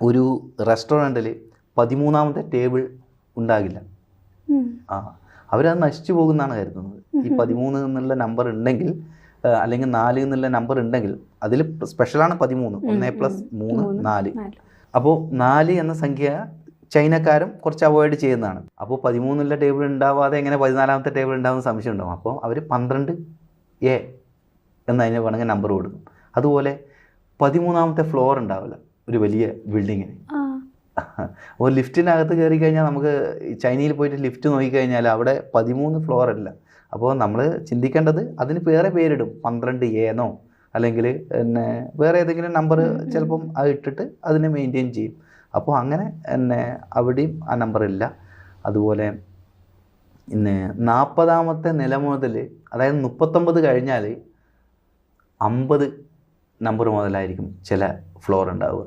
ഒരു റെസ്റ്റോറന്റിൽ പതിമൂന്നാമത്തെ ടേബിൾ ഉണ്ടാകില്ല. ആ അവരത് നശിച്ചു പോകുന്നതാണ് കരുതുന്നത്. ഈ പതിമൂന്ന് എന്നുള്ള നമ്പർ ഉണ്ടെങ്കിൽ അല്ലെങ്കിൽ നാല് എന്നുള്ള നമ്പർ ഉണ്ടെങ്കിൽ അതിൽ സ്പെഷ്യലാണ് പതിമൂന്ന്. ഒന്നേ പ്ലസ് മൂന്ന് നാല്. അപ്പോൾ നാല് എന്ന സംഖ്യ ചൈനക്കാരും കുറച്ച് അവോയ്ഡ് ചെയ്യുന്നതാണ്. അപ്പോൾ പതിമൂന്നുള്ള ടേബിൾ ഉണ്ടാവാതെ എങ്ങനെ പതിനാലാമത്തെ ടേബിൾ ഉണ്ടാകുന്ന സംശയം ഉണ്ടാവും. അപ്പോൾ അവർ പന്ത്രണ്ട് എ എന്നതിന് വേണമെങ്കിൽ നമ്പർ കൊടുക്കും. അതുപോലെ പതിമൂന്നാമത്തെ ഫ്ലോർ ഉണ്ടാവില്ല. ഒരു വലിയ ബിൽഡിങ്ങിന് ഓ അപ്പോൾ ലിഫ്റ്റിനകത്ത് കയറി കഴിഞ്ഞാൽ നമുക്ക് ചൈനയിൽ പോയിട്ട് ലിഫ്റ്റ് നോക്കിക്കഴിഞ്ഞാൽ അവിടെ പതിമൂന്ന് ഫ്ലോർ അല്ല അപ്പോൾ നമ്മൾ ചിന്തിക്കേണ്ടത് അതിന് വേറെ പേരിടും. പന്ത്രണ്ട് ഏനോ അല്ലെങ്കിൽ പിന്നെ വേറെ ഏതെങ്കിലും നമ്പർ ചിലപ്പം അത് ഇട്ടിട്ട് അതിനെ മെയിന്റെയിൻ ചെയ്യും. അപ്പോൾ അങ്ങനെ എന്നെ അവിടെയും ആ നമ്പർ ഇല്ല. അതുപോലെ പിന്നെ നാൽപ്പതാമത്തെ നില മുതൽ അതായത് മുപ്പത്തൊമ്പത് കഴിഞ്ഞാൽ അമ്പത് നമ്പർ മുതലായിരിക്കും ചില ഫ്ലോർ ഉണ്ടാവുക.